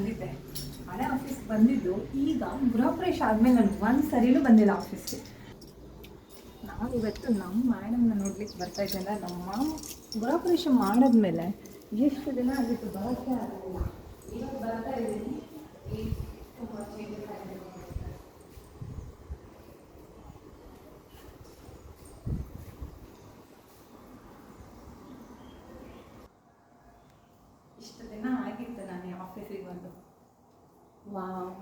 ಬಂದಿದ್ದೆ. ಹಳೆ ಆಫೀಸ್ಗೆ ಬಂದಿದ್ದು, ಈಗ ಗೃಹಪ್ರವೇಶ ಆದಮೇಲೆ ನಾನು ಒಂದು ಸರಿನೂ ಬಂದಿಲ್ಲ ಆಫೀಸ್ಗೆ ನಾನು ಇವತ್ತು ನಮ್ಮ ಮೇಡಮ್ನ ನೋಡ್ಲಿಕ್ಕೆ ಬರ್ತಾ ಇದ್ದೇನೆ ನಮ್ಮ ಮಾಮ ಗೃಹಪ್ರವೇಶ ಮಾಡಿದ್ಮೇಲೆ ಎಷ್ಟು ದಿನ ಆಗಿತ್ತು? ಬರೋಕ್ಕೆ ಆಗಲಿಲ್ಲ. ಇವಾಗ ಬರ್ತಾ ಇದ್ದೀನಿ. ಈಗ. ಇಷ್ಟು ದಿನ ಆಗಿತ್ತು ನಾನು ಆಫೀಸಿಗೆ ಬಂದು ವಾವ್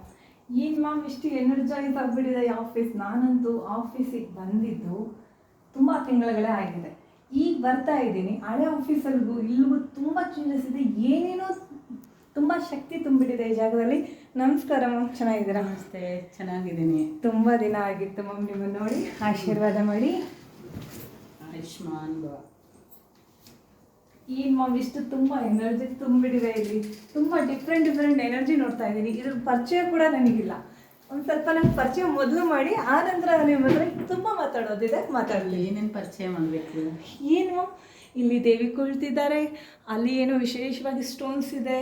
ಏನು ಮ್ಯಾಮ್ ಇಷ್ಟು ಎನರ್ಜೈಸ್ ಆಗಿಬಿಟ್ಟಿದೆ ಈ ಆಫೀಸ್ ನಾನಂತೂ ಆಫೀಸಿಗೆ ಬಂದಿದ್ದು ತುಂಬ ತಿಂಗಳುಗಳೇ ಆಗಿದೆ. ಈಗ ಬರ್ತಾ ಇದ್ದೀನಿ. ಹಳೆ ಆಫೀಸಲ್ಗೂ ಇಲ್ಲಿಗೂ ತುಂಬ ಚೇಂಜಸ್ ಇದೆ. ಏನೇನೋ ತುಂಬ ಶಕ್ತಿ ತುಂಬಿಟ್ಟಿದೆ ಈ ಜಾಗದಲ್ಲಿ. ನಮಸ್ಕಾರ ಮ್ಯಾಮ್ ಚೆನ್ನಾಗಿದ್ದೀರಾ? ನಮಸ್ತೆ. ಚೆನ್ನಾಗಿದ್ದೀನಿ. ತುಂಬ ದಿನ ಆಗಿತ್ತು ಮ್ಯಾಮ್ ನಿಮ್ಮನ್ನು ನೋಡಿ. ಆಶೀರ್ವಾದ ಮಾಡಿ. ಆಯುಷ್ಮಾನ್ ಭವ ಏನು ಮಾಮ್ ಇಷ್ಟು ತುಂಬ ಎನರ್ಜಿ ತುಂಬಿಟ್ಟಿದೆ ಇಲ್ಲಿ. ತುಂಬ ಡಿಫ್ರೆಂಟ್ ಡಿಫ್ರೆಂಟ್ ಎನರ್ಜಿ ನೋಡ್ತಾ ಇದ್ದೀನಿ. ಇದ್ರ ಪರಿಚಯ ಕೂಡ ನನಗಿಲ್ಲ. ಒಂದು ಸ್ವಲ್ಪ ನಂಗೆ ಪರಿಚಯ ಮೊದಲು ಮಾಡಿ ಆ ನಂತರ ನಿಮ್ಮ ಹತ್ರ ತುಂಬ ಮಾತಾಡೋದಿದೆ ಮಾತಾಡಲಿ ಏನೇನು ಪರಿಚಯ ಮಾಡಬೇಕು? ಏನು ಇಲ್ಲಿ ದೇವಿ ಕುಳಿತಿದ್ದಾರೆ. ಅಲ್ಲಿ ಏನೋ ವಿಶೇಷವಾಗಿ ಸ್ಟೋನ್ಸ್ ಇದೆ.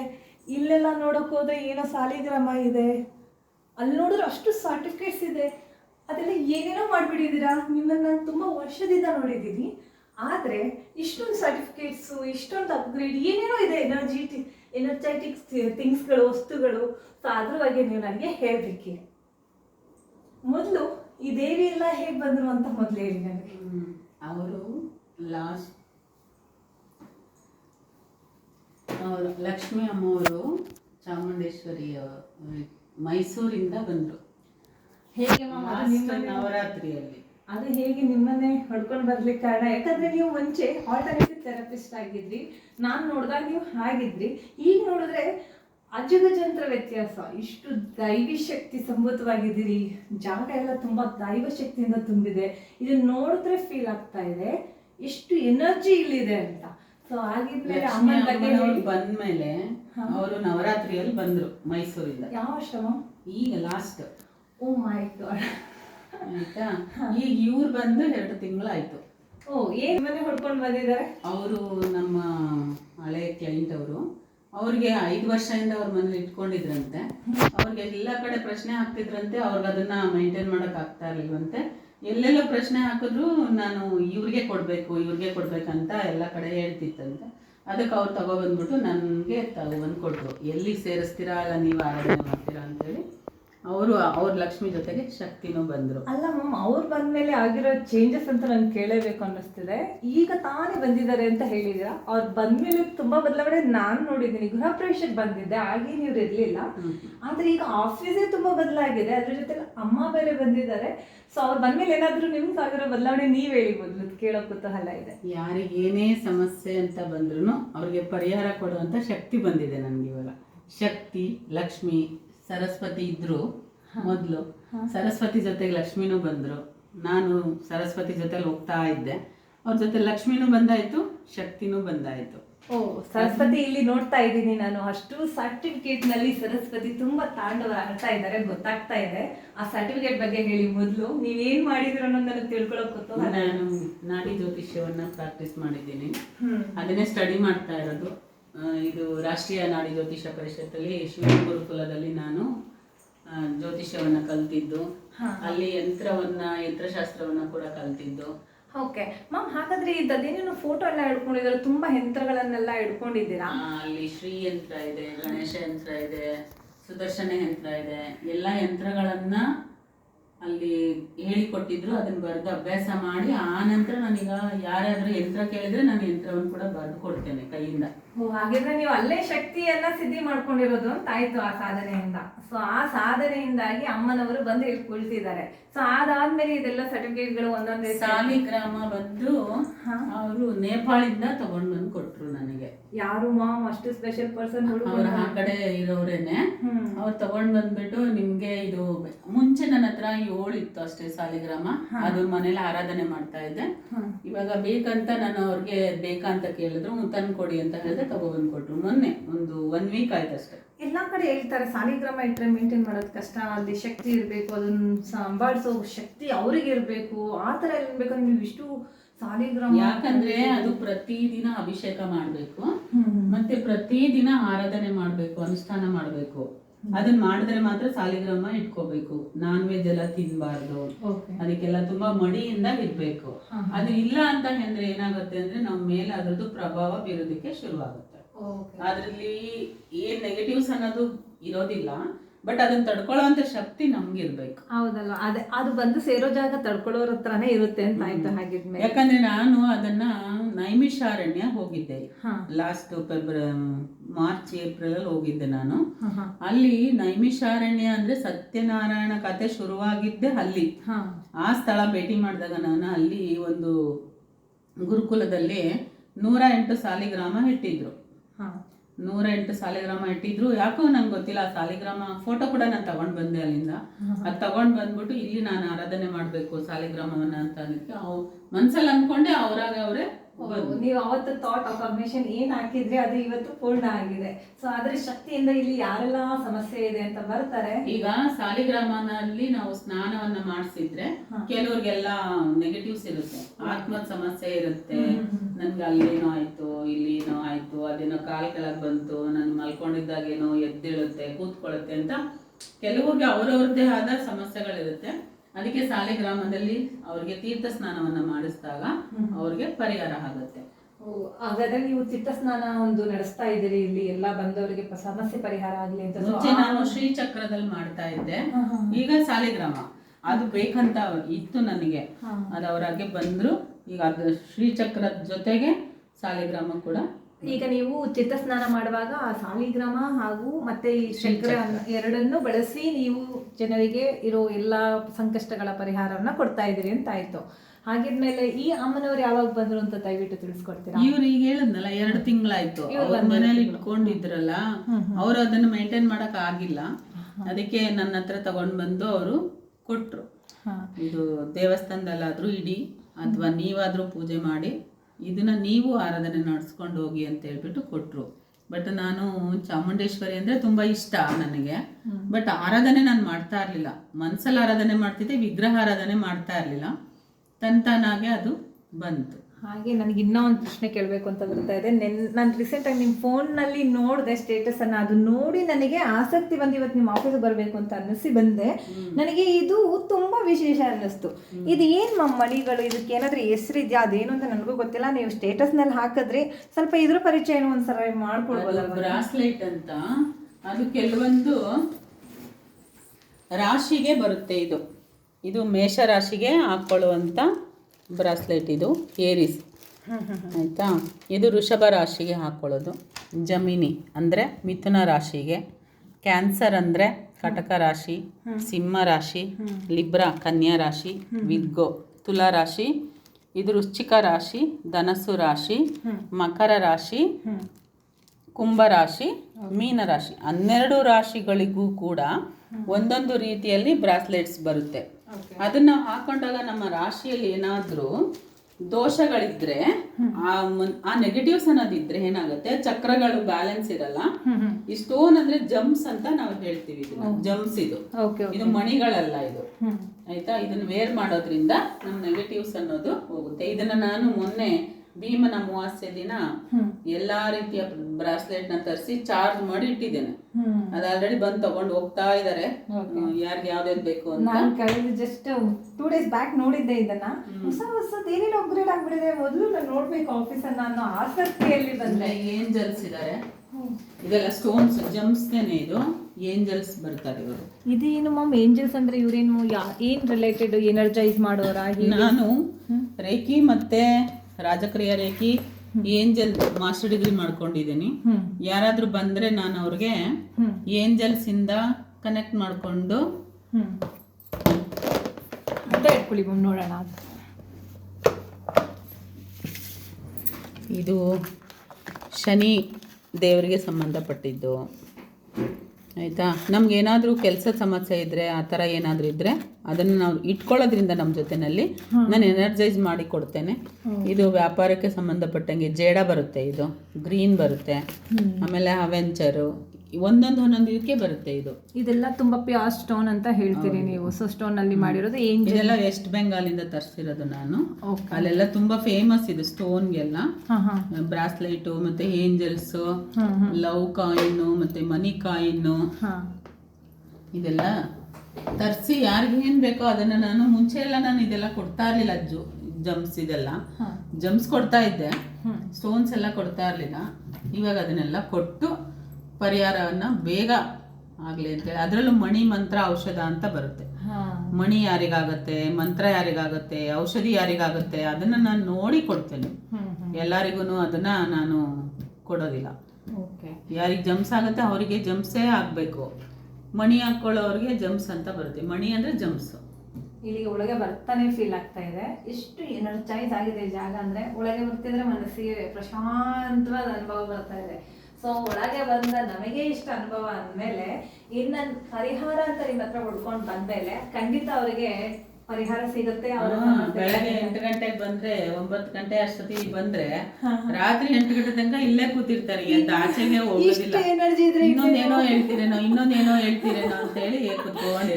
ಇಲ್ಲೆಲ್ಲ ನೋಡೋಕೆ ಹೋದ್ರೆ ಏನೋ ಸಾಲಿಗ್ರಾಮ ಇದೆ. ಅಲ್ಲಿ ನೋಡಿದ್ರೆ ಅಷ್ಟು ಸರ್ಟಿಫಿಕೇಟ್ಸ್ ಇದೆ. ಅದೆಲ್ಲ ಏನೇನೋ ಮಾಡಿಬಿಟ್ಟಿದ್ದೀರಾ? ನಿಮ್ಮನ್ನು ನಾನು ತುಂಬ ವರ್ಷದಿಂದ ನೋಡಿದ್ದೀನಿ. ಆದರೆ ಇಷ್ಟೊಂದು ಸರ್ಟಿಫಿಕೇಟ್ಸು ಇಷ್ಟೊಂದು ಅಪ್ಗ್ರೇಡ್ ಏನೇನೋ ಇದೆ ಎನರ್ಜಿ ಎನರ್ಜೆಟಿಕ್ಸ್ ಥಿಂಗ್ಸ್ಗಳು ವಸ್ತುಗಳು. ಸೊ ಅದ್ರ ಬಗ್ಗೆ ನೀವು ನನಗೆ ಹೇಳಬೇಕಿ. ಮೊದಲು ಈ ದೇವಿ ಎಲ್ಲ ಹೇಗೆ ಬಂದರು ಅಂತ ಮೊದಲು ಹೇಳಿ ನನಗೆ. ಅವರು ಲಾಸ್ಟ್ ಅವರು ಲಕ್ಷ್ಮಿ ಅಮ್ಮವರು ಚಾಮುಂಡೇಶ್ವರಿ ಮೈಸೂರಿಂದ ಬಂದರು. ಹೇಗೆ ನವರಾತ್ರಿಯಲ್ಲಿ. ಅದು ಹೇಗೆ ನಿಮ್ಮನ್ನೇ ಹೊಡ್ಕೊಂಡು ಬರ್ಲಿಕ್ಕೆ ಕಾರಣ? ಯಾಕಂದ್ರೆ ನೀವು ಮುಂಚೆ ಆಲ್ಟರ್ನೇಟಿವ್ ಥೆರಪಿಸ್ಟ್ ಆಗಿದ್ರಿ ನಾನು ನೋಡಿದಾಗ ನೀವು ಹಾಗಿದ್ರಿ. ಈಗ ನೋಡಿದ್ರೆ ಅಜಗಜಂತ್ರ ವ್ಯತ್ಯಾಸ. ಇಷ್ಟು ದೈವಿ ಶಕ್ತಿ ಸಂಭೂತವಾಗಿದ್ದೀರಿ ಜಾಗ ಎಲ್ಲ ತುಂಬಾ ದೈವ ಶಕ್ತಿಯಿಂದ ತುಂಬಿದೆ. ಇದನ್ನ ನೋಡಿದ್ರೆ ಫೀಲ್ ಆಗ್ತಾ ಇದೆ. ಎಷ್ಟು ಎನರ್ಜಿ ಇಲ್ಲಿದೆ ಅಂತ. ಸೊ ಆಗಿದ್ಮೇಲೆ ಅಮ್ಮನ ಬಗ್ಗೆ. ಬಂದ್ಮೇಲೆ. ಅವರು ನವರಾತ್ರಿಯಲ್ಲಿ ಬಂದ್ರು ಮೈಸೂರಿಂದ. ಯಾವ ಶ್ರಮ ಈಗ ಲಾಸ್ಟ್ ಓ ಮೈ ಗಾಡ್ ಆಯ್ತಾ ಈಗ ಇವ್ರು ಬಂದು ಎರಡು ತಿಂಗಳಾಯ್ತು. ಓ ಏನ್ ಮನೆ ಹೊಡ್ಕೊಂಡು ಬಂದಿದ್ದಾರೆ? ಅವರು ನಮ್ಮ ಹಳೆ ಕ್ಲೈಂಟ್ ಅವರು. ಅವ್ರಿಗೆ ಐದು ವರ್ಷದಿಂದ ಅವ್ರ ಮನೇಲಿ ಇಟ್ಕೊಂಡಿದ್ರಂತೆ. ಅವ್ರಿಗೆ ಎಲ್ಲ ಕಡೆ ಪ್ರಶ್ನೆ ಹಾಕ್ತಿದ್ರಂತೆ ಅವ್ರಿಗೆ ಅದನ್ನ ಮೈಂಟೈನ್ ಮಾಡಕ್ ಆಗ್ತಾ ಇರ್ಲಿಲ್ವಂತೆ. ಎಲ್ಲೆಲ್ಲ ಪ್ರಶ್ನೆ ಹಾಕಿದ್ರು ನಾನು ಇವ್ರಿಗೆ ಕೊಡ್ಬೇಕು ಇವ್ರಿಗೆ ಕೊಡ್ಬೇಕಂತ ಎಲ್ಲ ಕಡೆ ಹೇಳ್ತಿತ್ತಂತೆ. ಅದಕ್ಕೆ ಅವ್ರು ತಗೊಬಂದ್ಬಿಟ್ಟು ನನಗೆ ತಗೊಬಂದು ಕೊಟ್ರು ಎಲ್ಲಿ ಸೇರಿಸ್ತೀರಾ ಅಲ್ಲ ನೀವು ಆರಾಧನೆ ಮಾಡ್ತೀರಾ ಅಂತೇಳಿ. ಅವರು ಅವ್ರ ಲಕ್ಷ್ಮಿ ಜೊತೆಗೆ ಶಕ್ತಿನೂ ಬಂದರು. ಅಲ್ಲ ಮ್ಯಾಮ್ ಅವ್ರು ಬಂದ್ಮೇಲೆ ಆಗಿರೋ ಚೇಂಜಸ್ ಅಂತ ನನ್ಗೆ ಕೇಳಬೇಕು ಅನ್ನಿಸ್ತಿದೆ. ಈಗ ತಾನೇ ಬಂದಿದ್ದಾರೆ ಅಂತ ಹೇಳಿದೀರಾ? ಅವ್ರು ಬಂದ್ಮೇಲೆ ತುಂಬಾ ಬದಲಾವಣೆ ನಾನು ನೋಡಿದ್ದೀನಿ. ಗೃಹ ಪ್ರವೇಶಕ್ಕೆ ಬಂದಿದ್ದೆ ಆಗಿ ನೀವು ಇರ್ಲಿಲ್ಲ. ಆದ್ರೆ ಈಗ ಆಫೀಸೇ ತುಂಬಾ ಬದಲಾಗಿದೆ. ಅದ್ರ ಜೊತೆ ಅಮ್ಮ ಬೇರೆ ಬಂದಿದ್ದಾರೆ. ಸೊ ಅವ್ರು ಬಂದ್ಮೇಲೆ ಏನಾದ್ರೂ ನಿಮ್ಗೆ ಆಗಿರೋ ಬದಲಾವಣೆ ನೀವ್ ಹೇಳಿ ಮೊದಲು ಕೇಳೋ ಕುತೂಹಲ ಇದೆ. ಯಾರಿಗೆ ಏನೇ ಸಮಸ್ಯೆ ಅಂತ ಬಂದ್ರೂ ಅವ್ರಿಗೆ ಪರಿಹಾರ ಕೊಡುವಂಥ ಶಕ್ತಿ ಬಂದಿದೆ ನನಗೆ ಇವಾಗ. ಶಕ್ತಿ ಲಕ್ಷ್ಮಿ ಸರಸ್ವತಿ ಇದ್ರು ಮೊದಲು. ಸರಸ್ವತಿ ಜೊತೆಗೆ ಲಕ್ಷ್ಮಿನೂ ಬಂದರು. ನಾನು ಸರಸ್ವತಿ ಜೊತೆಲಿ ಹೋಗ್ತಾ ಇದ್ದೆ. ಅವ್ರ ಜೊತೆ ಲಕ್ಷ್ಮಿನೂ ಬಂದಾಯ್ತು ಶಕ್ತಿನೂ ಬಂದಾಯ್ತು. ಓ ಸರಸ್ವತಿ ಇಲ್ಲಿ ನೋಡ್ತಾ ಇದ್ದೀನಿ ನಾನು. ಅಷ್ಟು ಸರ್ಟಿಫಿಕೇಟ್ನಲ್ಲಿ ಸರಸ್ವತಿ ತುಂಬಾ ತಾಂಡವ ಆಡ್ತಾ ಇದ್ದಾರೆ ಗೊತ್ತಾಗ್ತಾ ಇದೆ. ಆ ಸರ್ಟಿಫಿಕೇಟ್ ಬಗ್ಗೆ ಹೇಳಿ ಮೊದಲು. ನೀವೇನ್ ಮಾಡಿದ್ರು ಅನ್ನೋದು ನನಗೆ ತಿಳ್ಕೊಳಕ್ ಗೊತ್ತು? ನಾನು ನಾಡಿ ಜ್ಯೋತಿಷ್ಯವನ್ನ ಪ್ರಾಕ್ಟೀಸ್ ಮಾಡಿದ್ದೀನಿ. ಅದನ್ನೇ ಸ್ಟಡಿ ಮಾಡ್ತಾ ಇರೋದು. ಇದು ರಾಷ್ಟ್ರೀಯ ನಾಡಿ ಜ್ಯೋತಿಷ ಪರಿಷತ್ತಲ್ಲಿ ಶಿವ ಗುರುಕುಲದಲ್ಲಿ ನಾನು ಜ್ಯೋತಿಷ್ಯವನ್ನು ಕಲ್ತಿದ್ದು. ಅಲ್ಲಿ ಯಂತ್ರವನ್ನ ಯಂತ್ರಶಾಸ್ತ್ರವನ್ನ ಕೂಡ ಕಲ್ತಿದ್ದು. ಓಕೆ. ಮ್ಯಾಮ್ ಹಾಗಾದ್ರೆ ಇದೇನೇನು ಫೋಟೋ ಎಲ್ಲ ಹಿಡ್ಕೊಂಡಿದ್ದಾರೆ ತುಂಬಾ ಯಂತ್ರಗಳನ್ನೆಲ್ಲ ಹಿಡ್ಕೊಂಡಿದ್ದೀರಾ? ಅಲ್ಲಿ ಶ್ರೀ ಯಂತ್ರ ಇದೆ ಗಣೇಶ ಯಂತ್ರ ಇದೆ ಸುದರ್ಶನ ಯಂತ್ರ ಇದೆ. ಎಲ್ಲ ಯಂತ್ರಗಳನ್ನ ಅಲ್ಲಿ ಹೇಳಿಕೊಟ್ಟಿದ್ರು ಅದನ್ನ ಬರೆದು ಅಭ್ಯಾಸ ಮಾಡಿ ಆ ನಂತರ ನಾನೀಗ ಯಾರಾದ್ರೂ ಯಂತ್ರ ಕೇಳಿದ್ರೆ ನಾನು ಯಂತ್ರವನ್ನು ಕೂಡ ಬರೆದು ಕೊಡ್ತೇನೆ ಕೈಯಿಂದ. ಹಾಗಿದ್ರೆ ನೀವು ಅಲ್ಲೇ ಶಕ್ತಿಯನ್ನ ಸಿದ್ಧಿ ಮಾಡ್ಕೊಂಡಿರೋದು ಅಂತ ಆಯ್ತು ಆ ಸಾಧನೆಯಿಂದ. ಸೊ ಆ ಸಾಧನೆಯಿಂದಾಗಿ ಅಮ್ಮನವರು ಬಂದು ಇಲ್ಲಿ ಕುಳಿತಿದ್ದಾರೆ. ಸೊ ಅದಾದ್ಮೇಲೆ ಇದೆಲ್ಲ ಸರ್ಟಿಫಿಕೇಟ್ಗಳು ಒಂದೊಂದೇ ಸಾಲಿಗ್ರಾಮ ಬಂದು. ಅವರು ನೇಪಾಳಿಂದ ತಗೊಂಡ್ ಬಂದು ಕೊಟ್ರು ನನಗೆ. ಯಾರು ಮಾಮ್ ಅಷ್ಟು ಸ್ಪೆಷಲ್ ಪರ್ಸನ್ ಅವ್ರ ಆ ಕಡೆ ಇರೋರೇನೆ. ಅವ್ರು ತಗೊಂಡ್ ಬಂದ್ಬಿಟ್ಟು ನಿಮ್ಗೆ ಇದು ಮುಂಚೆ ನನ್ನ ಹತ್ರ ಏಳು ಇತ್ತು ಅಷ್ಟೇ ಸಾಲಿಗ್ರಾಮ. ಅದು ಮನೇಲಿ ಆರಾಧನೆ ಮಾಡ್ತಾ ಇದ್ದೆ. ಇವಾಗ ಬೇಕಂತ ನಾನು ಅವ್ರಿಗೆ ಬೇಕಾ ಅಂತ ಕೇಳಿದ್ರು ತಂದ್ಕೊಡಿ ಕೊಡಿ ಅಂತ ಹೇಳಿದ್ರೆ. ತಗೊಬಂದ್ ಕೊಟ್ರು ಮೊನ್ನೆ ಒಂದು ಒನ್ ವೀಕ್ ಆಯ್ತು ಅಷ್ಟೇ ಎಲ್ಲಾ ಕಡೆ ಹೇಳ್ತಾರೆ ಸಾಲಿಗ್ರಾಮ ಇಟ್ಟರೆ ಮೇಂಟೈನ್ ಮಾಡೋದು ಕಷ್ಟ ಅಲ್ಲಿ ಶಕ್ತಿ ಇರಬೇಕು ಅದನ್ನ ಸಂಭಾಳಿಸೋ ಶಕ್ತಿ ಅವ್ರಿಗೆ ಇರಬೇಕು ಆ ಥರ ಇರ್ಬೇಕು ನೀವು ಇಷ್ಟು ಸಾಲಿಗ್ರಾಮ ಯಾಕಂದ್ರೆ ಅದು ಪ್ರತಿದಿನ ಅಭಿಷೇಕ ಮಾಡ್ಬೇಕು ಹ್ಮ್. ಮತ್ತೆ ಪ್ರತಿದಿನ ಆರಾಧನೆ ಮಾಡ್ಬೇಕು ಅನುಷ್ಠಾನ ಮಾಡ್ಬೇಕು. ಅದನ್ನ ಮಾಡಿದ್ರೆ ಮಾತ್ರ ಸಾಲಿಗ್ರಾಮ ಇಟ್ಕೋಬೇಕು. ನಾನ್ ವೆಜ್ ಎಲ್ಲ ತಿನ್ಬಾರ್ದು. ಅದಕ್ಕೆಲ್ಲ ತುಂಬಾ ಮಡಿಯಿಂದ ಇರ್ಬೇಕು. ಅದು ಇಲ್ಲ ಅಂತ ಅಂದ್ರೆ ಏನಾಗುತ್ತೆ ಅಂದ್ರೆ ನಮ್ಮ ಮೇಲೆ ಅದ್ರದ್ದು ಪ್ರಭಾವ ಬೀರೋದಕ್ಕೆ ಶುರುವಾಗುತ್ತೆ. ಅದ್ರಲ್ಲಿ ಏನ್ ನೆಗೆಟಿವ್ಸ್ ಅನ್ನೋದು ಇರೋದಿಲ್ಲ. ಬಟ್ ಅದನ್ನ ತಡ್ಕೊಳ್ಳೋ ಶಕ್ತಿ ನಮ್ಗಿರ್ಬೇಕು. ಹೌದಲ್ವಾ? ಅದೇ ಅದು ಬಂದು ಸೇರೋ ಜಾಗ ತಡ್ಕೊಳ್ಳೋರ ಹತ್ರನೇ ಇರುತ್ತೆ ಅಂತ ಆಯ್ತು ಹಾಗಿದ್ಮೇಲೆ. ಯಾಕಂದ್ರೆ ನಾನು ಅದನ್ನ ನೈಮಿಷಾರಣ್ಯ ಹೋಗಿದ್ದೆ. ಲಾಸ್ಟ್ ಫೆಬ್ರ ಮಾರ್ಚ್ ಏಪ್ರಿಲ್ ಅಲ್ಲಿ ಹೋಗಿದ್ದೆ ನಾನು. ಅಲ್ಲಿ ನೈಮಿಷಾರಣ್ಯ ಅಂದ್ರೆ ಸತ್ಯನಾರಾಯಣ ಕತೆ ಶುರುವಾಗಿದ್ದೆ ಅಲ್ಲಿ. ಆ ಸ್ಥಳ ಭೇಟಿ ಮಾಡಿದಾಗ ನಾನು ಅಲ್ಲಿ ಒಂದು ಗುರುಕುಲದಲ್ಲಿ ನೂರ ಎಂಟು ಸಾಲಿಗ್ರಾಮ ಇಟ್ಟಿದ್ರು. ನೂರ ಎಂಟು ಸಾಲಿಗ್ರಾಮ ಇಟ್ಟಿದ್ರು. ಯಾಕೋ ನಂಗೆ ಗೊತ್ತಿಲ್ಲ ಆ ಸಾಲಿಗ್ರಾಮ ಫೋಟೋ ಕೂಡ ನಾನು ತಗೊಂಡ್ ಬಂದೆ ಅಲ್ಲಿಂದ. ಅದು ತಗೊಂಡ್ ಬಂದ್ಬಿಟ್ಟು ಇಲ್ಲಿ ನಾನು ಆರಾಧನೆ ಮಾಡ್ಬೇಕು ಸಾಲಿಗ್ರಾಮವನ್ನ ಅಂತ ಅದಕ್ಕೆ ಅವ್ ಮನ್ಸಲ್ಲಿ ಅನ್ಕೊಂಡೆ ಅವ್ರಾಗ ಅವರೇ ನೀವು ಅವತ್ತು ಥಾಟ್ ಅಫರ್ಮೇಶನ್ ಏನ್ ಹಾಕಿದ್ರೆ ಅದು ಇವತ್ತು ಪೂರ್ಣ ಆಗಿದೆ. ಸೊ ಅದ್ರ ಶಕ್ತಿಯಿಂದ ಇಲ್ಲಿ ಯಾರೆಲ್ಲ ಸಮಸ್ಯೆ ಇದೆ ಅಂತ ಬರ್ತಾರೆ? ಈಗ ಸಾಲಿಗ್ರಾಮನಲ್ಲಿ ನಾವು ಸ್ನಾನವನ್ನ ಮಾಡಿಸಿದ್ರೆ ಕೆಲವ್ರಿಗೆಲ್ಲ ನೆಗೆಟಿವ್ಸ್ ಇರುತ್ತೆ ಆತ್ಮದ ಸಮಸ್ಯೆ ಇರುತ್ತೆ. ನನ್ಗೆ ಅಲ್ಲೇನೋ ಆಯ್ತು ಇಲ್ಲಿ ಏನೋ ಆಯ್ತು ಅದೇನೋ ಕಾಲು ಕೆಳಗ್ ಬಂತು ನಾನು ಮಲ್ಕೊಂಡಿದ್ದಾಗೇನೋ ಎದ್ದೇಳುತ್ತೆ ಕೂತ್ಕೊಳ್ಳುತ್ತೆ ಅಂತ ಕೆಲವ್ರಿಗೆ ಅವ್ರವ್ರದ್ದೇ ಆದ ಸಮಸ್ಯೆಗಳಿರುತ್ತೆ. ಅದಕ್ಕೆ ಸಾಲಿಗ್ರಾಮದಲ್ಲಿ ಅವ್ರಿಗೆ ತೀರ್ಥ ಸ್ನಾನವನ್ನ ಮಾಡಿಸಿದಾಗ ಅವ್ರಿಗೆ ಪರಿಹಾರ ಆಗುತ್ತೆ. ಹಾಗಾದ್ರೆ ನೀವು ತೀರ್ಥ ಸ್ನಾನ ಒಂದು ನಡೆಸ್ತಾ ಇದ್ದೀರಿ ಇಲ್ಲಿ ಎಲ್ಲ ಬಂದವರಿಗೆ ಸಮಸ್ಯೆ ಪರಿಹಾರ ಆಗ್ಲಿ ಅಂತ ಮುಂಚೆ ನಾನು ಶ್ರೀಚಕ್ರದಲ್ಲಿ ಮಾಡ್ತಾ ಇದ್ದೆ. ಈಗ ಸಾಲಿಗ್ರಾಮ ಅದು ಬೇಕಂತ ಇತ್ತು ನನಗೆ. ಅದು ಅವ್ರಾಗೆ ಬಂದ್ರು. ಈಗ ಅದು ಶ್ರೀಚಕ್ರದ ಜೊತೆಗೆ ಸಾಲಿಗ್ರಾಮ ಕೂಡ ಈಗ ನೀವು ಚಿತ್ತ ಸ್ನಾನ ಮಾಡುವಾಗ ಆ ಸಾಲಿಗ್ರಾಮ ಹಾಗೂ ಮತ್ತೆ ಈ ಶಂಕರ ಎರಡನ್ನು ಬಳಸಿ ನೀವು ಜನರಿಗೆ ಇರೋ ಎಲ್ಲಾ ಸಂಕಷ್ಟಗಳ ಪರಿಹಾರವನ್ನ ಕೊಡ್ತಾ ಇದ್ದೀರಿ ಅಂತ ಆಯ್ತು. ಹಾಗಿದ್ಮೇಲೆ ಈ ಅಮ್ಮನವ್ರು ಯಾವಾಗ ಬಂದ್ರು ಅಂತ ದಯವಿಟ್ಟು ತಿಳಿಸ್ಕೊಡ್ತೀರಾ? ಇವ್ರು ಈಗ ಹೇಳಿದ್ನಲ್ಲ ಎರಡು ತಿಂಗಳಾಯ್ತು. ಅವ್ರ ಮನೇಲಿ ಇಟ್ಕೊಂಡಿದ್ರಲ್ಲ ಅವ್ರು ಅದನ್ನ ಮೇಂಟೈನ್ ಮಾಡಕ್ ಆಗಿಲ್ಲ. ಅದಕ್ಕೆ ನನ್ನ ಹತ್ರ ತಗೊಂಡ್ ಬಂದು ಅವರು ಕೊಟ್ರು. ಇದು ದೇವಸ್ಥಾನದಲ್ಲಾದ್ರೂ ಇಡಿ. ಅಥವಾ ನೀವಾದರೂ ಪೂಜೆ ಮಾಡಿ ಇದನ್ನು ನೀವು ಆರಾಧನೆ ನಡೆಸ್ಕೊಂಡು ಹೋಗಿ ಅಂತ ಹೇಳ್ಬಿಟ್ಟು ಕೊಟ್ಟರು ಬಟ್ ನಾನು ಚಾಮುಂಡೇಶ್ವರಿ ಅಂದರೆ ತುಂಬ ಇಷ್ಟ ನನಗೆ. ಬಟ್ ಆರಾಧನೆ ನಾನು ಮಾಡ್ತಾ ಇರಲಿಲ್ಲ. ಮನಸ್ಸಲ್ಲಿ ಆರಾಧನೆ ಮಾಡ್ತಿದ್ದೆ ವಿಗ್ರಹ ಆರಾಧನೆ ಮಾಡ್ತಾ ಇರಲಿಲ್ಲ. ತಂತಾನಾಗೆ ಅದು ಬಂತು. ಹಾಗೆ ನನಗೆ ಇನ್ನೂ ಒಂದು ಪ್ರಶ್ನೆ ಕೇಳಬೇಕು ಅಂತ ಬರ್ತಾ ಇದೆ. ನೆನ್ ನಾನು ರೀಸೆಂಟಾಗಿ ನಿಮ್ಮ ಫೋನ್ನಲ್ಲಿ ನೋಡಿದೆ ಸ್ಟೇಟಸನ್ನು ಅದು ನೋಡಿ ನನಗೆ ಆಸಕ್ತಿ ಬಂದು ಇವತ್ತು ನಿಮ್ಮ ಆಫೀಸಿಗೆ ಬರಬೇಕು ಅಂತ ಅನ್ನಿಸಿ ಬಂದೆ. ನನಗೆ ಇದು ತುಂಬ ವಿಶೇಷ ಅನ್ನಿಸ್ತು. ಇದು ಏನು ನಮ್ಮ ಮಣಿಗಳು? ಇದಕ್ಕೆ ಏನಾದರೂ ಹೆಸರಿದೆಯಾ? ಅದೇನು ಅಂತ ನನಗೂ ಗೊತ್ತಿಲ್ಲ. ನೀವು ಸ್ಟೇಟಸ್ನಲ್ಲಿ ಹಾಕಿದ್ರಿ ಸ್ವಲ್ಪ ಇದ್ರ ಪರಿಚಯ ಒಂದು ಸಲ ಮಾಡ್ಕೊಳ್ಬೋದಲ್ಲ ಬ್ರಾಸ್ಲೆಟ್ ಅಂತ. ಅದು ಕೆಲವೊಂದು ರಾಶಿಗೆ ಬರುತ್ತೆ ಇದು. ಇದು ಮೇಷ ರಾಶಿಗೆ ಹಾಕ್ಕೊಳ್ಳುವಂಥ ಬ್ರಾಸ್ಲೆಟ್ ಇದು, ಏರಿಸ್. ಆಯಿತಾ? ಇದು ವೃಷಭ ರಾಶಿಗೆ ಹಾಕ್ಕೊಳ್ಳೋದು ಜಮಿನಿ ಅಂದರೆ ಮಿಥುನ ರಾಶಿಗೆ, ಕ್ಯಾನ್ಸರ್ ಅಂದರೆ ಕಟಕ ರಾಶಿ, ಸಿಂಹ ರಾಶಿ, ಲಿಬ್ರಾ ಕನ್ಯಾ ರಾಶಿ, ವಿದ್ಗೋ ತುಲಾ ರಾಶಿ, ಇದು ವೃಶ್ಚಿಕ ರಾಶಿ, ಧನಸ್ಸು ರಾಶಿ, ಮಕರ ರಾಶಿ, ಕುಂಭ ರಾಶಿ, ಮೀನ ರಾಶಿ. ಹನ್ನೆರಡು ರಾಶಿಗಳಿಗೂ ಕೂಡ ಒಂದೊಂದು ರೀತಿಯಲ್ಲಿ ಬ್ರಾಸ್ಲೆಟ್ಸ್ ಬರುತ್ತೆ. ಅದನ್ನ ಹಾಕೊಂಡಾಗ ನಮ್ಮ ರಾಶಿಯಲ್ಲಿ ಏನಾದ್ರೂ ದೋಷಗಳಿದ್ರೆ ಆ ನೆಗೆಟಿವ್ಸ್ ಅನ್ನೋದಿದ್ರೆ ಏನಾಗುತ್ತೆ? ಚಕ್ರಗಳು ಬ್ಯಾಲೆನ್ಸ್ ಇರಲ್ಲ. ಈ ಸ್ಟೋನ್ ಅಂದ್ರೆ ಜಮ್ಸ್ ಅಂತ ನಾವು ಹೇಳ್ತೀವಿ ಜಂಪ್ಸ್ ಜಮ್ಸ್ ಇದು. ಇದು ಮಣಿಗಳಲ್ಲ ಇದು. ಆಯ್ತಾ? ಇದನ್ನ ವೇರ್ ಮಾಡೋದ್ರಿಂದ ನಮ್ಮ ನೆಗೆಟಿವ್ಸ್ ಅನ್ನೋದು ಹೋಗುತ್ತೆ. ಇದನ್ನ ನಾನು ಮೊನ್ನೆ ಭೀಮನ ಅಮಾವಾಸ್ಯೆ ದಿನ ಎಲ್ಲಾ ರೀತಿಯ ಬ್ರಾಸ್ಲೆಟ್ನ ತರಿಸಿ ಚಾರ್ಜ್ ಮಾಡಿ ಇಟ್ಟಿದ್ದೇನೆ. ಅದ ಆಲ್ರೆಡಿ ಬಂದು ತಗೊಂಡು ಹೋಗ್ತಾ ಇದಾರೆ. ಯಾರಿಗೆ ಯಾವ್ದು ಬೇಕು ಅಂತ. ನಾನು ಕಳೆದ ಜಸ್ಟ್ ಟೂ ಡೇಸ್ ಬ್ಯಾಕ್ ನೋಡಿದ್ದೆ ಇದನ್ನ. ಹೊಸ ಹೊಸದು ಏನೇನು ಅಪ್ಗ್ರೇಡ್ ಆಗ್ಬಿಡಿದೆ ಮೊದಲು ನಾನು ನೋಡ್ಬೇಕು ಆಫೀಸನ್ನ ಅನ್ನೋ ಆಸಕ್ತಿಯಲ್ಲಿ ಬಂದೆ. ಏಂಜಲ್ಸ್ ಇದಾರೆ. ಇದೆಲ್ಲ ಸ್ಟೋನ್ಸ್ ಜಮ್ಸ್ ಇದು. ಏಂಜಲ್ಸ್ ಬರ್ತಾರೆ ಇವರು. ಇದೇನು ಮಮ್ ಏಂಜಲ್ಸ್ ಅಂದ್ರೆ ಇವ್ರೇನು ಏನ್ ರಿಲೇಟೆಡ್ ಎನರ್ಜೈಸ್ ಮಾಡೋರ ನಾನು ರೇಖಿ ಮತ್ತೆ ರಾಜಕ್ರಿಯ ರೇಖಿ ಏಂಜಲ್ ಮಾಸ್ಟರ್ ಡಿಗ್ರಿ ಮಾಡ್ಕೊಂಡಿದ್ದೀನಿ. ಯಾರಾದ್ರೂ ಬಂದ್ರೆ ನಾನು ಅವ್ರಿಗೆ ಏಂಜಲ್ಸ್ ಇಂದ ಕನೆಕ್ಟ್ ಮಾಡಿಕೊಂಡು ಇಟ್ಕೊಳ್ಳಿ ನೋಡೋಣ ಇದು ಶನಿ ದೇವರಿಗೆ ಸಂಬಂಧಪಟ್ಟಿದ್ದು. ಆಯಿತಾ? ನಮ್ಗೇನಾದರೂ ಕೆಲಸದ ಸಮಸ್ಯೆ ಇದ್ದರೆ ಆ ಥರ ಏನಾದರೂ ಇದ್ದರೆ ಅದನ್ನು ನಾವು ಇಟ್ಕೊಳ್ಳೋದ್ರಿಂದ ನಮ್ಮ ಜೊತೆನಲ್ಲಿ ನಾನು ಎನರ್ಜೈಸ್ ಮಾಡಿ ಕೊಡ್ತೇನೆ. ಇದು ವ್ಯಾಪಾರಕ್ಕೆ ಸಂಬಂಧಪಟ್ಟಂಗೆ ಜೇಡ ಬರುತ್ತೆ ಇದು. ಗ್ರೀನ್ ಬರುತ್ತೆ. ಆಮೇಲೆ ಅವೆಂಚರು ಒಂದೊಂದು ಒಂದೊಂದು ಇದಕ್ಕೆ ಬರುತ್ತೆ ಇದು. ಇದೆಲ್ಲ ತುಂಬಾ ಪ್ಯೂರ್ ಸ್ಟೋನ್ ಅಂತ ಹೇಳ್ತೀರಿ ನೀವು. ಸೊ ಸ್ಟೋನ್ ಅಲ್ಲಿ ಮಾಡಿರೋದು ಏಂಜಲ್ ಇದೆಲ್ಲ ವೆಸ್ಟ್ ಬೆಂಗಾಲಿಂದ ತರಿಸಿರೋದು ನಾನು. ಅಲ್ಲೆಲ್ಲ ತುಂಬಾ ಫೇಮಸ್ ಇದು ಸ್ಟೋನ್ಗೆಲ್ಲ ಹಾ ಹಾ. ಬ್ರಾಸ್ಲೈಟು ಮತ್ತೆ ಏಂಜಲ್ಸ್ ಲವ್ ಕಾಯಿನ್ ಮತ್ತೆ ಮನಿ ಕಾಯಿನ್ ಹಾ. ಇದೆಲ್ಲ ತರಿಸಿ ಯಾರಿಗೆ ಏನ್ ಬೇಕೋ ಅದನ್ನ ನಾನು ಮುಂಚೆ ಎಲ್ಲ ನಾನು ಇದೆಲ್ಲ ಕೊಡ್ತಾ ಇರ್ಲಿಲ್ಲ. ಜು ಜಮ್ಸ್ ಇದೆಲ್ಲ. ಹಾ. ಜಮ್ಸ್ ಕೊಡ್ತಾ ಇದ್ದೆ. ಹ್ಮ್. ಸ್ಟೋನ್ಸ್ ಎಲ್ಲ ಕೊಡ್ತಾ ಇರ್ಲಿಲ್ಲ. ಇವಾಗ ಅದನ್ನೆಲ್ಲ ಕೊಟ್ಟು ಪರಿಹಾರವನ್ನು ಬೇಗ ಆಗಲಿ ಅಂತೇಳಿ ಅದರಲ್ಲೂ ಮಣಿ ಮಂತ್ರ ಔಷಧ ಅಂತ ಬರುತ್ತೆ. ಮಣಿ ಯಾರಿಗಾಗತ್ತೆ ಮಂತ್ರ ಯಾರಿಗಾಗತ್ತೆ ಔಷಧಿ ಯಾರಿಗಾಗತ್ತೆ ಅದನ್ನ ನಾನು ನೋಡಿ ಕೊಡ್ತೇನೆ. ಎಲ್ಲರಿಗೂ ಅದನ್ನು ನಾನು ಕೊಡೋದಿಲ್ಲ. ಯಾರಿಗೆ ಜಮ್ಸ್ ಆಗುತ್ತೆ ಅವರಿಗೆ ಜಮ್ಸೇ ಆಗಬೇಕು. ಮಣಿ ಹಾಕೊಳ್ಳೋರಿಗೆ ಜಂಪ್ಸ್ ಅಂತ ಬರುತ್ತೆ. ಮಣಿ ಅಂದರೆ ಜಂಪ್ಸ್ ಇಲ್ಲಿಗೆ ಒಳಗೆ ಬರ್ತಾನೆ ಫೀಲ್ ಆಗ್ತಾ ಇದೆ. ಎಷ್ಟು ಎನರ್ಜೈಸ್ ಆಗಿದೆ ಜಾಗ ಅಂದ್ರೆ ಒಳಗೆ ಬರ್ತಿದ್ರೆ ಮನಸ್ಸಿಗೆ ಪ್ರಶಾಂತವಾದ ಅನುಭವ ಬರ್ತಾ ಇದೆ. ಸೊ ಒಳಗೆ ಬಂದ ನಮಗೆ ಇಷ್ಟ ಅನುಭವ ಅಂದಮೇಲೆ ಇನ್ನ ಪರಿಹಾರ ಅಂತ ನಿಮ್ಮ ಹತ್ರ ಹುಡ್ಕೊಂಡು ಬಂದ್ಮೇಲೆ ಖಂಡಿತ ಅವರಿಗೆ ಪರಿಹಾರ ಸಿಗುತ್ತೆ ಅವರ ಬೆಳಗ್ಗೆ ಎಂಟು ಗಂಟೆಗೆ ಬಂದ್ರೆ ಒಂಬತ್ತು ಗಂಟೆ ಅಷ್ಟೊತ್ತಿಗೆ ಬಂದ್ರೆ ರಾತ್ರಿ ಎಂಟು ಗಂಟೆ ತನಕ ಇಲ್ಲೇ ಕೂತಿರ್ತಾರೆ ಎದ್ದು ಆಚೆಗೆ ಹೋಗೋದಿಲ್ಲ. ಎನರ್ಜಿ ಇದ್ರೆ ಇನ್ನೊಂದೇನೋ ಹೇಳ್ತೀರೇನೋ ಇನ್ನೊಂದೇನೋ ಹೇಳ್ತೀರೇನೋ ಅಂತ ಹೇಳಿ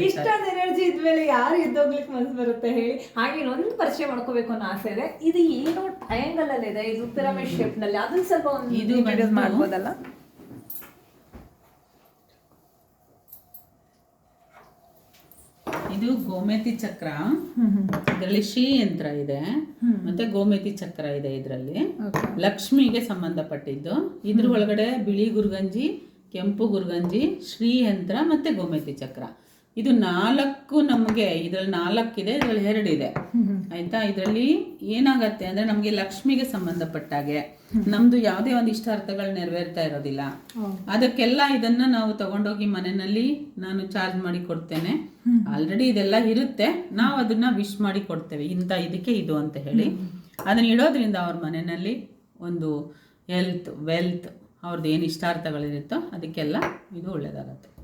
ಇಷ್ಟೊಂದು ಎನರ್ಜಿ ಇದ್ಮೇಲೆ ಯಾರು ಎದ್ದೋಗ್ಲಿಕ್ಕೆ ಮನ್ಸು ಬರುತ್ತೆ ಹೇಳಿ? ಹಾಗೆ ಇನ್ನೊಂದು ಪರಿಚಯ ಮಾಡ್ಕೋಬೇಕು ಅನ್ನೋ ಆಸೆ ಇದೆ. ಇದು ಏನು ಟ್ರಯಾಂಗಲ್ ಅಲ್ಲಿ ಇದೆ ಇದು ಪಿರಮಿಡ್ ಶೇಪ್ನಲ್ಲಿ. ಅದನ್ನ ಸ್ವಲ್ಪ ಒಂದು ಇದು ಮಾಡ್ಬೋದಲ್ಲ? ಇದು ಗೋಮೇತಿ ಚಕ್ರ. ಇದರಲ್ಲಿ ಶ್ರೀ ಯಂತ್ರ ಇದೆ. ಮತ್ತೆ ಗೋಮೇತಿ ಚಕ್ರ ಇದೆ ಇದರಲ್ಲಿ. ಲಕ್ಷ್ಮಿಗೆ ಸಂಬಂಧಪಟ್ಟಿದ್ದು. ಇದ್ರ ಒಳಗಡೆ ಬಿಳಿ ಗುರ್ಗಂಜಿ ಕೆಂಪು ಗುರ್ಗಂಜಿ ಶ್ರೀ ಯಂತ್ರ ಮತ್ತೆ ಗೋಮೇತಿ ಚಕ್ರ. ಇದು ನಾಲ್ಕು ನಮಗೆ ಇದ್ರಲ್ಲಿ ನಾಲ್ಕಿದೆ ಇದ್ರಲ್ಲಿ ಎರಡಿದೆ. ಆಯ್ತಾ? ಇದರಲ್ಲಿ ಏನಾಗತ್ತೆ ಅಂದ್ರೆ ನಮಗೆ ಲಕ್ಷ್ಮಿಗೆ ಸಂಬಂಧಪಟ್ಟಾಗೆ ನಮ್ದು ಯಾವುದೇ ಒಂದು ಇಷ್ಟಾರ್ಥಗಳು ನೆರವೇರ್ತಾ ಇರೋದಿಲ್ಲ. ಅದಕ್ಕೆಲ್ಲ ಇದನ್ನ ನಾವು ತಗೊಂಡೋಗಿ ಮನೆಯಲ್ಲಿ ನಾನು ಚಾರ್ಜ್ ಮಾಡಿ ಕೊಡ್ತೇನೆ. ಆಲ್ರೆಡಿ ಇದೆಲ್ಲ ಇರುತ್ತೆ. ನಾವು ಅದನ್ನ ವಿಶ್ ಮಾಡಿ ಕೊಡ್ತೇವೆ. ಇಂಥ ಇದಕ್ಕೆ ಇದು ಅಂತ ಹೇಳಿ. ಅದನ್ನ ಇಡೋದ್ರಿಂದ ಅವ್ರ ಮನೆಯಲ್ಲಿ ಒಂದು ಹೆಲ್ತ್ ವೆಲ್ತ್ ಅವ್ರದ್ದು ಏನು ಇಷ್ಟಾರ್ಥಗಳಿರುತ್ತೋ ಅದಕ್ಕೆಲ್ಲ ಇದು ಒಳ್ಳೇದಾಗತ್ತೆ.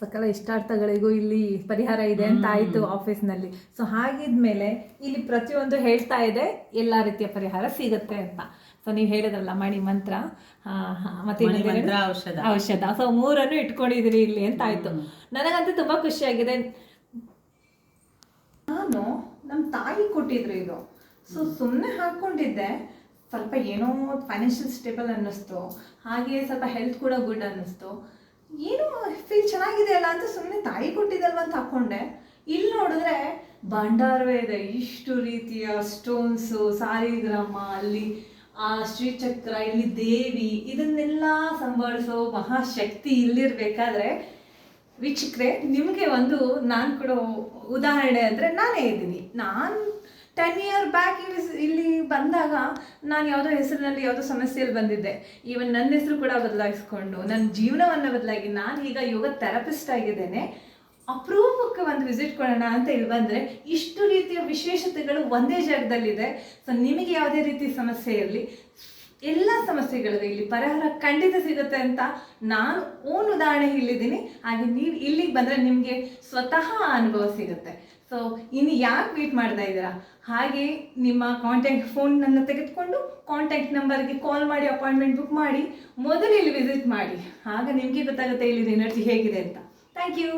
ಸಕಲ ಇಷ್ಟಾರ್ಥಗಳಿಗೂ ಇಲ್ಲಿ ಪರಿಹಾರ ಇದೆ ಅಂತ ಆಯ್ತು ಆಫೀಸ್ನಲ್ಲಿ. ಸೊ ಹಾಗಿದ್ಮೇಲೆ ಇಲ್ಲಿ ಪ್ರತಿಯೊಂದು ಹೇಳ್ತಾ ಇದೆ ಎಲ್ಲ ರೀತಿಯ ಪರಿಹಾರ ಸಿಗುತ್ತೆ ಅಂತ. ಸೊ ನೀವು ಹೇಳಿದ್ರಲ್ಲ ಮಣಿ ಮಂತ್ರ ಮತ್ತೆ ಮಂತ್ರ, ಔಷಧ. ಔಷಧ. ಸೊ ಮೂರನ್ನು ಇಟ್ಕೊಂಡಿದ್ದೀರಿ ಇಲ್ಲಿ ಅಂತ ಆಯಿತು. ನನಗಂತೂ ತುಂಬಾ ಖುಷಿಯಾಗಿದೆ. ನಾನು ನಮ್ಮ ತಾಯಿ ಕೊಟ್ಟಿದ್ರು ಇದು. ಸೊ ಸುಮ್ಮನೆ ಹಾಕ್ಕೊಂಡಿದ್ದೆ ಸ್ವಲ್ಪ ಏನೋ ಫೈನಾನ್ಷಿಯಲ್ ಸ್ಟೇಬಲ್ ಅನ್ನಿಸ್ತು. ಹಾಗೆ ಸ್ವಲ್ಪ ಹೆಲ್ತ್ ಕೂಡ ಗುಡ್ ಅನ್ನಿಸ್ತು. ಏನೋ ಫೀಲ್ ಚೆನ್ನಾಗಿದೆ ಅಲ್ಲ ಅಂತ ಸುಮ್ಮನೆ ತಾಯಿ ಕೊಟ್ಟಿದ್ದಲ್ವ ಅಂತ ಹಾಕ್ಕೊಂಡೆ ಇಲ್ಲಿ ನೋಡಿದ್ರೆ ಭಂಡಾರವೇ ಇದೆ. ಇಷ್ಟು ರೀತಿಯ ಸ್ಟೋನ್ಸು ಸಾಲಿಗ್ರಾಮ ಅಲ್ಲಿ ಆ ಶ್ರೀಚಕ್ರ, ಇಲ್ಲಿ ದೇವಿ, ಇದನ್ನೆಲ್ಲ ಸಂಭಾಳಿಸೋ ಮಹಾಶಕ್ತಿ ಇಲ್ಲಿರ್ಬೇಕಾದ್ರೆ ವೀಕ್ಷಕರೇ, ನಿಮಗೆ ಒಂದು ನಾನು ಕೊಡೋ ಉದಾಹರಣೆ ಅಂದರೆ ನಾನೇ ಇದ್ದೀನಿ. ನಾನು ಟೆನ್ ಇಯರ್ ಬ್ಯಾಕ್ ಇಲ್ಲಿ ಬಂದಾಗ ನಾನು ಯಾವುದೋ ಹೆಸರಿನಲ್ಲಿ ಯಾವುದೋ ಸಮಸ್ಯೆಯಲ್ಲಿ ಬಂದಿದ್ದೆ. ಈವನ್ ನನ್ನ ಹೆಸರು ಕೂಡ ಬದಲಾಯಿಸ್ಕೊಂಡು ನನ್ನ ಜೀವನವನ್ನು ಬದಲಾಗಿ ನಾನು ಈಗ ಯೋಗ ಥೆರಪಿಸ್ಟ್ ಆಗಿದ್ದೇನೆ. ಅಪರೂಪಕ್ಕೆ ಒಂದು ವಿಸಿಟ್ ಕೊಡೋಣ ಅಂತ ಇಲ್ಲಿ ಬಂದರೆ ಇಷ್ಟು ರೀತಿಯ ವಿಶೇಷತೆಗಳು ಒಂದೇ ಜಾಗದಲ್ಲಿದೆ. ಸೊ ನಿಮಗೆ ಯಾವುದೇ ರೀತಿ ಸಮಸ್ಯೆ ಇರಲಿ, ಎಲ್ಲ ಸಮಸ್ಯೆಗಳಿದೆ ಇಲ್ಲಿ ಪರಿಹಾರ ಖಂಡಿತ ಸಿಗುತ್ತೆ ಅಂತ ನಾನು ಓನ್ ಉದಾಹರಣೆ ಹೇಳಿದ್ದೀನಿ ಹಾಗೆ ನೀವು ಇಲ್ಲಿಗೆ ಬಂದರೆ ನಿಮಗೆ ಸ್ವತಃ ಅನುಭವ ಸಿಗುತ್ತೆ. ಸೊ ಇನ್ನು ಯಾಕೆ ವೇಟ್ ಮಾಡ್ತಾ ಇದ್ದೀರಾ? ಹಾಗೆ ನಿಮ್ಮ ಕಾಂಟ್ಯಾಕ್ಟ್ ಫೋನನ್ನು ತೆಗೆದುಕೊಂಡು ಕಾಂಟ್ಯಾಕ್ಟ್ ನಂಬರ್ಗೆ ಕಾಲ್ ಮಾಡಿ ಅಪಾಯಿಂಟ್ಮೆಂಟ್ ಬುಕ್ ಮಾಡಿ, ಮೊದಲು ಇಲ್ಲಿ ವಿಸಿಟ್ ಮಾಡಿ. ಆಗ ನಿಮಗೆ ಗೊತ್ತಾಗುತ್ತೆ ಇಲ್ಲಿ ಎನರ್ಜಿ ಹೇಗಿದೆ ಅಂತ. Thank you